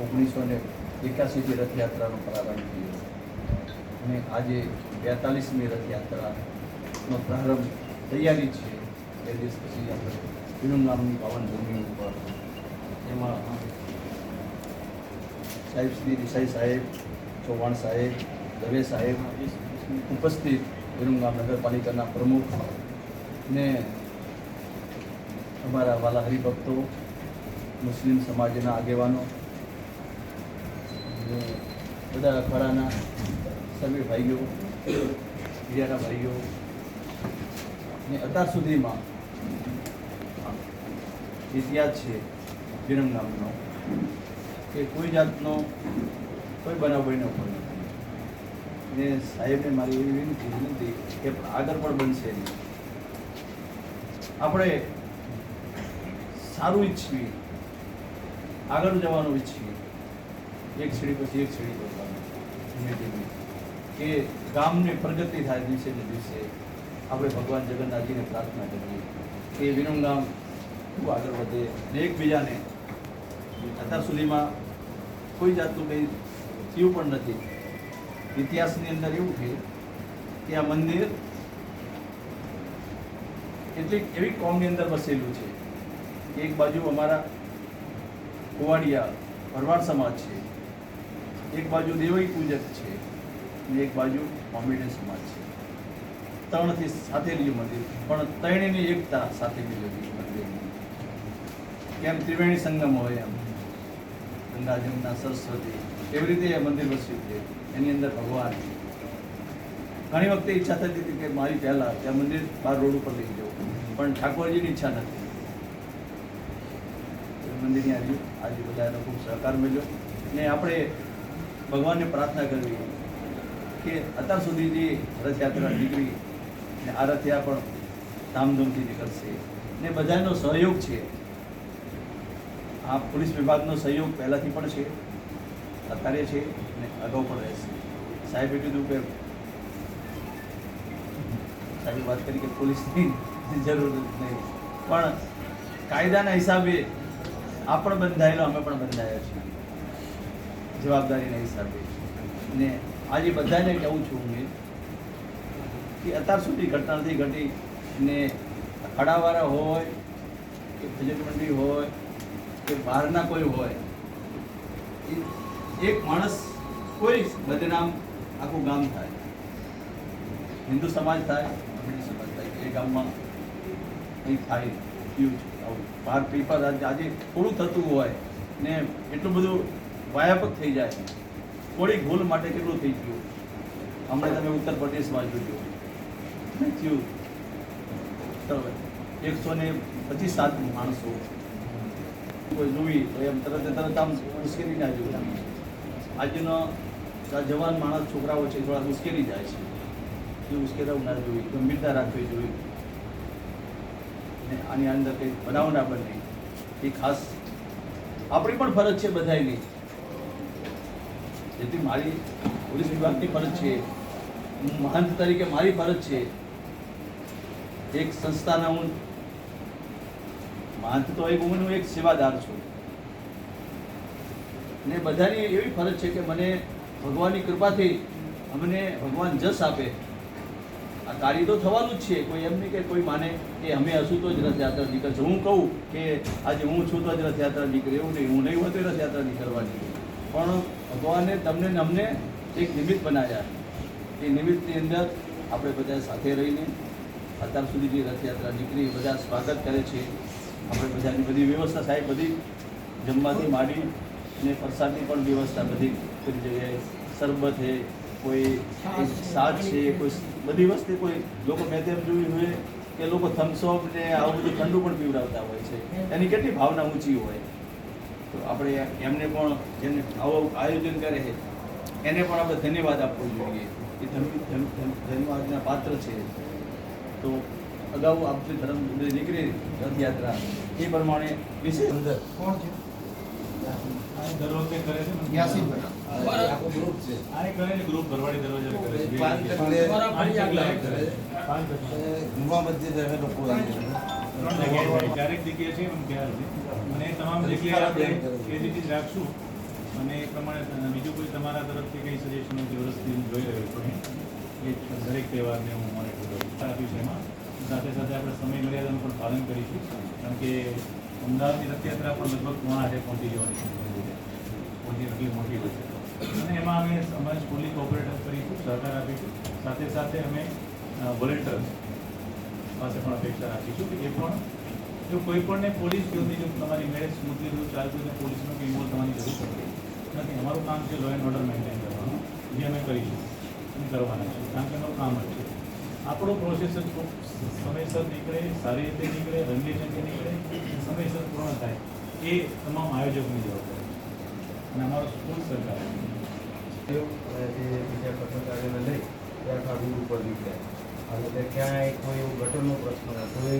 ઓગણીસો ને એકાસીથી રથયાત્રાનો પ્રારંભ થયો. અને આજે બેતાલીસમી રથયાત્રાનો પ્રારંભ તૈયારી છે. બે દિવસ પછી આપણે વિનમ નામની પાવન ભૂમિ ઉપર. એમાં સાહેબ શ્રી દેસાઈ સાહેબ, ચૌહાણ સાહેબ, દવે સાહેબ ઉપસ્થિત વિરમગામ નગરપાલિકાના પ્રમુખ ને અમારા વાલા હરિભક્તો, મુસ્લિમ સમાજના આગેવાનો બધા અખાડાના સર્વે ભાઈઓ બીજાના ભાઈઓ ને અત્યાર સુધીમાં ઇતિહાસ છે, વિરમ ગામનો કે કોઈ જાતનો કોઈ બનાવ બન્યો પણ ને સાહેબને મારી એવી વિનંતી વિનંતી કે આગળ પણ બનશે નહીં. આપણે સારું ઈચ્છીએ, આગળ જવાનું ઈચ્છીએ, એક સીડી પછી એક સીડી ધીમે ધીમે. કે ગામની પ્રગતિ થાય દિવસે ને દિવસે આપણે ભગવાન જગન્નાથજીને પ્રાર્થના કરીએ. કે વિરમ ગામ ખૂબ આગળ વધે. ને એકબીજાને અત્યાર સુધીમાં કોઈ જાતનું કંઈ થયું પણ નથી. ઇતિહાસની અંદર એવું છે કે આ મંદિર એટલે એવી કોમની અંદર વસેલું છે એક બાજુ અમારા કુવાડિયા ભરવાડ સમાજ છે, એક બાજુ દેવઈ પૂજક છે અને એક બાજુ કોમેડિયન સમાજ છે. ત્રણથી સાથે લીધું મંદિર, પણ ત્રણેયની એકતા સાથે લીધેલી મંદિરની કેમ ત્રિવેણી સંગમ હોય એમ? ગંગા જમના સરસ્વતી. એવી રીતે એ મંદિર વસ્યું છે. એની અંદર ભગવાન. ઘણી વખતે ઈચ્છા થતી હતી કે મારી પહેલાં ત્યાં મંદિર બાર રોડ ઉપર લઈ જવું. પણ ઠાકોરજીની ઈચ્છા નથી. મંદિરની આજુ આજે બધાનો ખૂબ સહકાર મળ્યો. ને આપણે ભગવાનને પ્રાર્થના કરવી કે અત્યાર સુધી જે રથયાત્રા નીકળી ને આ રથયા પણ ધામધૂમથી નીકળશે. ને બધાનો સહયોગ છે. આ પોલીસ વિભાગનો સહયોગ પહેલાંથી પણ છે, અત્યારે છે અને અગાઉ પણ રહેશે. સાહેબે કીધું કે, સાહેબે વાત કરી કે પોલીસની જરૂર નહીં. પણ કાયદાના હિસાબે આ પણ બંધાયેલો, અમે પણ બંધાયા છીએ. જવાબદારીના હિસાબે. ને આજે બધાને કહું છું મેં કે અત્યાર સુધી ઘટના નથી ઘટી ને અડાવાળા હોય કે ભજન મંડળી હોય કે બહારના કોઈ હોય એક માણસ કોઈ બદનામ આખું ગામ થાય. હિન્દુ સમાજ થાય કમ્યુનિટી સમાજ થાય એ ગામમાં કંઈ થાય થયું છે. આવું બહાર પેપર આજે થોડું થતું હોય ને એટલું બધું વ્યાપક થઈ જાય. થોડી ભૂલ માટે કેટલું થઈ ગયું? હમણાં તમે ઉત્તર પ્રદેશમાં જોજો. થયું? એકસો ને પચીસ સાત માણસો કોઈ જોવી તો એમ, તરત તરત આમ મુશ્કેલી ના જોયું આજનો જવાન માણસ, છોકરાઓ છે થોડા મુશ્કેલી જાય છે. એ મુશ્કેલીઓ ના જોઈ, ગંભીરતા રાખવી જોઈએ આની અંદર કંઈ બનાવ ના બને એ ખાસ આપણી પણ ફરજ છે બધાની જેથી મારી પોલીસ વિભાગની ફરજ છે. મહંત તરીકે મારી ફરજ છે. એક સંસ્થાના હું મહંત તો એક હું એક સેવાદાર છું. ને બધાની એવી ફરજ છે કે મને ભગવાનની કૃપાથી અમને ભગવાન જસ આપે. આ કાર્ય તો થવાનું જ છે, કોઈ એમ નહીં કે કોઈ માને કે અમે હશું તો જ રથયાત્રા નીકળશે હું કહું કે આજે હું છું તો જ રથયાત્રા નીકળે, એવું નહીં, હું નહીં હોય તો રથયાત્રા નીકળવાની. પણ ભગવાને તમને અમને એક નિમિત્ત બનાવ્યા. એ નિમિત્તની અંદર આપણે બધા સાથે રહીને અત્યાર સુધી જે રથયાત્રા નીકળી બધા સ્વાગત કરે છે. આપણે બધાની બધી વ્યવસ્થા સાહેબ, બધી જમવાથી માંડી અને પ્રસાદની પણ વ્યવસ્થા બધી બધી જગ્યાએ શરબત છે, કોઈ શાક છે, કોઈ બધી વસ્તુ કોઈ લોકો મેં તેમ જોયું હોય કે લોકો થમ્સઅપ ને આવું બધું ઠંડુ પણ પીવડાવતા હોય છે. એની કેટલી ભાવના ઊંચી હોય. તો આપણે એમને પણ જેને આવું આયોજન કરે છે, એને પણ આપણે ધન્યવાદ આપવો જોઈએ. એ ધન- ધન- ધન- ધન્યવાદના પાત્ર છે. તો અગાઉ આપણી ધર્મ નીકળી રથયાત્રા. એ પ્રમાણે વિશેષ અંદર. કોણ છે? ને? રાખશું. અને એ પ્રમાણે બીજું કોઈ તમારા તરફથી કઈ સજેશન જોઈ રહ્યો છું દરેક દરેક તહેવારને હું મોનિટર આપીશ એમાં. સાથે સાથે આપણે સમય મર્યાદાનું પણ પાલન કરીશું. કારણ કે અમદાવાદની રથયાત્રા પણ લગભગ પોણા આઠે પહોંચી જવાની છે. પહોંચી એટલી મોટી હોય છે. અને એમાં અમે સમાજ ફૂલી કોઓપરેટર કરીશું, સહકાર આપીશું. સાથે સાથે અમે વોલેન્ટર્સ પાસે પણ અપેક્ષા રાખીશું કે એ પણ, જો કોઈ પણને પોલીસ જોતી જો તમારી મેરેજ સ્મૂથલી જો ચાલતું હોય પોલીસનો બી ઇન્વોલ્વ થવાની જરૂર પડતી નથી અમારું કામ છે લો એન્ડ ઓર્ડર મેન્ટેન કરવાનું. જે અમે કરીશું એ કરવાના છે કારણ કે અમારું કામ જ છે. આપણો પ્રોસેસ જ ખૂબ સમયસર નીકળે, સારી રીતે નીકળે રંગેચંગે નીકળે, સમયસર પૂર્ણ થાય. એ તમામ આયોજકની જવાબદારી. અને અમારો સ્કૂલ સરકાર બીજા પત્રકારોને લઈ ત્યાં આખા ઉપર નીકળ્યા. અને ક્યાંય કોઈ એવું ગટરનો પ્રશ્ન કોઈ